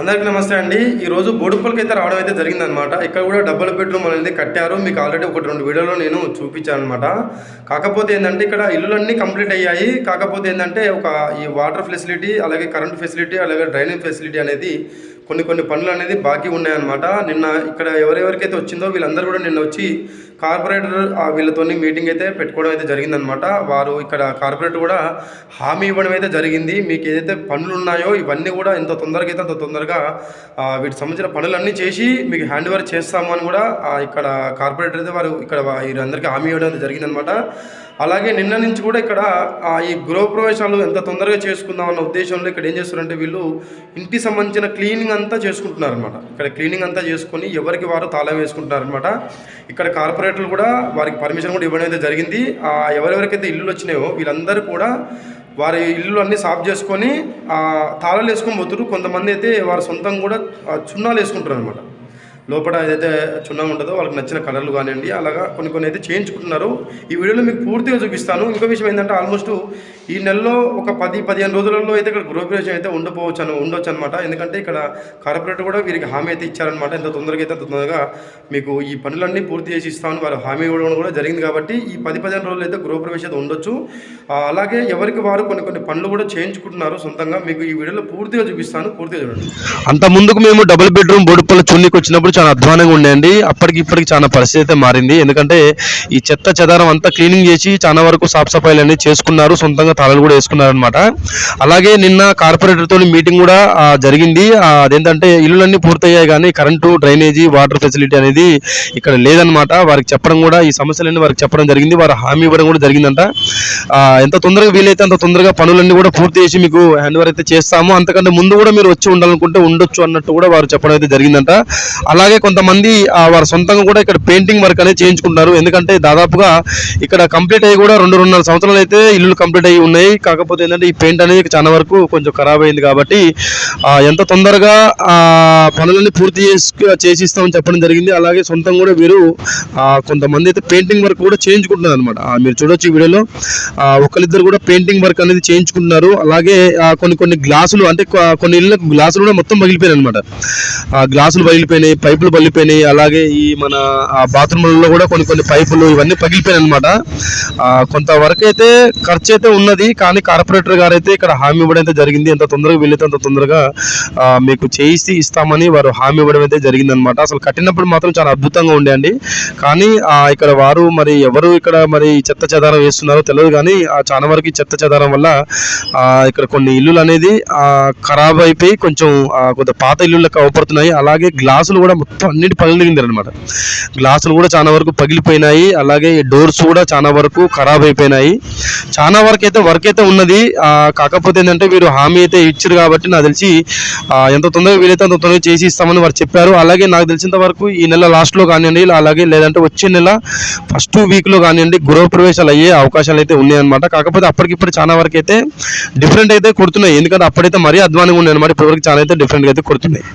అందరికీ నమస్తే అండి. ఈరోజు బోడుప్పలకి అయితే రావడం అయితే జరిగిందనమాట ఇక్కడ కూడా డబుల్ బెడ్రూమ్ అనేది కట్టారు. మీకు ఆల్రెడీ ఒకటి రెండు వీడియోలో నేను చూపించాను అనమాట కాకపోతే ఏంటంటే ఇక్కడ ఇల్లులన్నీ కంప్లీట్ అయ్యాయి. కాకపోతే ఏంటంటే ఒక ఈ వాటర్ ఫెసిలిటీ అలాగే కరెంట్ ఫెసిలిటీ అలాగే డ్రైనేజ్ ఫెసిలిటీ అనేది కొన్ని కొన్ని పనులు అనేది బాకీ ఉన్నాయన్నమాట. నిన్న ఇక్కడ ఎవరెవరికైతే వచ్చిందో వీళ్ళందరూ కూడా నిన్న వచ్చి కార్పొరేటర్ వీళ్ళతో వీళ్ళతోని మీటింగ్ అయితే పెట్టుకోవడం అయితే జరిగిందనమాట వారు ఇక్కడ కార్పొరేటర్ కూడా హామీ ఇవ్వడం అయితే జరిగింది. మీకు ఏదైతే పనులు ఉన్నాయో ఇవన్నీ కూడా ఎంత తొందరగా అయితే అంత తొందరగా వీటికి సంబంధించిన పనులన్నీ చేసి మీకు హ్యాండ్ ఓవర్ చేస్తాము అని కూడా ఇక్కడ కార్పొరేటర్ అయితే వారు ఇక్కడ వీరందరికీ హామీ ఇవ్వడం అయితే జరిగిందనమాట అలాగే నిన్న నుంచి కూడా ఇక్కడ ఈ గృహప్రవేశాలు ఎంత తొందరగా చేసుకుందాం అన్న ఉద్దేశంలో ఇక్కడ ఏం చేస్తారంటే వీళ్ళు ఇంటి సంబంధించిన క్లీనింగ్ అంతా చేసుకుంటున్నారు అనమాట ఇక్కడ క్లీనింగ్ అంతా చేసుకొని ఎవరికి వారు తాళం వేసుకుంటున్నారు అనమాట ఇక్కడ కార్పొరేటర్లు కూడా వారికి పర్మిషన్ కూడా ఇవ్వడం అయితే జరిగింది. ఆ, ఎవరెవరికైతే ఇల్లులు వచ్చినాయో వీళ్ళందరూ కూడా వారి ఇల్లు అన్నీ సాఫ్ చేసుకొని తాళాలు వేసుకొని పోతున్నారు కొంతమంది అయితే వారి సొంతంగా కూడా చున్నాలు వేసుకుంటారు అనమాట లోపల ఏదైతే చున్నం ఉంటుందో వాళ్ళకి నచ్చిన కలర్లు కానివ్వండి అలాగా కొన్ని కొన్ని అయితే చేయించుకుంటున్నారు. ఈ వీడియోలో మీకు పూర్తిగా చూపిస్తాను. ఇంకో విషయం ఏంటంటే ఆల్మోస్ట్ ఈ నెలలో ఒక పది పదిహేను రోజులలో అయితే ఇక్కడ గృహప్రవేశం అయితే ఉండిపోవచ్చు అని ఉండొచ్చు అనమాట ఎందుకంటే ఇక్కడ కార్పొరేటర్ కూడా వీరికి హామీ అయితే ఇచ్చారనమాట. ఎంత తొందరగా అయితే అంత తొందరగా మీకు ఈ పనులన్నీ పూర్తి చేసి ఇస్తామని వారు హామీ ఇవ్వడం కూడా జరిగింది కాబట్టి ఈ పది పదిహేను రోజులు అయితే గృహప్రవేశం అయితే ఉండొచ్చు. అలాగే ఎవరికి వారు కొన్ని కొన్ని పనులు కూడా చేయించుకుంటున్నారు సొంతంగా మీకు ఈ వీడియోలో పూర్తిగా చూపిస్తాను. పూర్తిగా చూడండి. అంత ముందుకు మేము డబుల్ బెడ్రూమ్ బోడుపల్ల చున్నీకి వచ్చినప్పుడు చాలా అధ్వానంగా ఉండేయండి అప్పటికి ఇప్పటికి చాలా పరిస్థితి అయితే మారింది. ఎందుకంటే ఈ చెత్త చెదారం అంతా క్లీనింగ్ చేసి చాలా వరకు సాఫ్ సఫాయిలు అన్ని చేసుకున్నారు. సొంతంగా తాళాలు కూడా వేసుకున్నారు అనమాట అలాగే నిన్న కార్పొరేటర్తో మీటింగ్ కూడా జరిగింది. అదేంటంటే ఇల్లులన్నీ పూర్తయ్యాయి కానీ కరెంటు డ్రైనేజీ వాటర్ ఫెసిలిటీ అనేది ఇక్కడ లేదనమాట వారికి చెప్పడం కూడా ఈ సమస్యలన్నీ వారికి చెప్పడం జరిగింది. వారు హామీ ఇవ్వడం కూడా జరిగిందంట. ఎంత తొందరగా వీలైతే అంత తొందరగా పనులన్నీ కూడా పూర్తి చేసి మీకు హ్యాండ్ ఓవర్ అయితే చేస్తాము. అంతకంటే ముందు కూడా మీరు వచ్చి ఉండాలనుకుంటే ఉండొచ్చు అన్నట్టు కూడా వారు చెప్పడం అయితే జరిగిందంట. అలా అలాగే కొంతమంది వారి సొంతంగా కూడా ఇక్కడ పెయింటింగ్ వర్క్ అనేది చేయించుకుంటున్నారు. ఎందుకంటే దాదాపుగా ఇక్కడ కంప్లీట్ అయ్యి కూడా రెండు రెండున్నర సంవత్సరాలు అయితే ఇల్లులు కంప్లీట్ అయ్యి ఉన్నాయి. కాకపోతే ఏంటంటే ఈ పెయింట్ అనేది చాలా వరకు కొంచెం ఖరాబ్ అయింది కాబట్టి ఎంత తొందరగా పనులన్నీ పూర్తి చేసి చేసి ఇస్తామని చెప్పడం జరిగింది. అలాగే సొంతంగా కూడా వీరు కొంతమంది అయితే పెయింటింగ్ వర్క్ కూడా చేయించుకుంటున్నారు అనమాట మీరు చూడొచ్చు ఈ వీడియోలో. ఒకరిద్దరు కూడా పెయింటింగ్ వర్క్ అనేది చేయించుకుంటున్నారు. అలాగే కొన్ని కొన్ని గ్లాసులు అంటే కొన్ని ఇళ్ళకు గ్లాసులు కూడా మొత్తం పగిలిపోయినాయి అనమాట గ్లాసులు పగిలిపోయినాయి పైపులు పగిలిపోయినాయి. అలాగే ఈ మన బాత్రూమ్లలో కూడా కొన్ని కొన్ని పైపులు ఇవన్నీ పగిలిపోయినాయి అనమాట కొంతవరకు అయితే ఖర్చు అయితే ఉన్నది కానీ కార్పొరేటర్ గారు అయితే ఇక్కడ హామీ ఇవ్వడం అయితే జరిగింది. ఎంత తొందరగా వీలైతే అంత తొందరగా మీకు చేసి ఇస్తామని వారు హామీ ఇవ్వడం అయితే జరిగింది అనమాట అసలు కట్టినప్పుడు మాత్రం చాలా అద్భుతంగా ఉండే అండి. కానీ ఇక్కడ వారు మరి ఎవరు ఇక్కడ మరి చెత్త చెదారం వేస్తున్నారో తెలియదు కానీ చాలా వరకు చెత్త చెదారం వల్ల ఇక్కడ కొన్ని ఇల్లులు అనేది ఖరాబ్ అయిపోయి కొంచెం కొంత పాత ఇల్లు లెక్క అవపడుతున్నాయి. అలాగే గ్లాసులు కూడా మొత్తం అన్నిటి పగిలింది అనమాట గ్లాసులు కూడా చాలా వరకు పగిలిపోయినాయి అలాగే డోర్స్ కూడా చాలా వరకు ఖరాబ్ అయిపోయినాయి. చాలా వరకు అయితే వర్క్ అయితే ఉన్నది. కాకపోతే ఏంటంటే వీరు హామీ అయితే ఇచ్చారు కాబట్టి నాకు తెలిసి ఎంత తొందరగా వీలైతే అంత తొందరగా చేసి ఇస్తామని వారు చెప్పారు. అలాగే నాకు తెలిసినంత వరకు ఈ నెల లాస్ట్లో కానివ్వండి అలాగే లేదంటే వచ్చే నెల ఫస్ట్ వీక్లో కానివ్వండి గృహప్రవేశాలు అయ్యే అవకాశాలు అయితే ఉన్నాయన్నమాట. కాకపోతే అప్పటికిప్పుడు చాలా వరకు అయితే డిఫరెంట్ అయితే కొడుతున్నాయి. ఎందుకంటే అప్పుడైతే మరీ అధ్వానంగా ఉన్నాయి అనమాట ఇప్పటివరకు చాలా అయితే డిఫరెంట్గా అయితే కొడుతున్నాయి.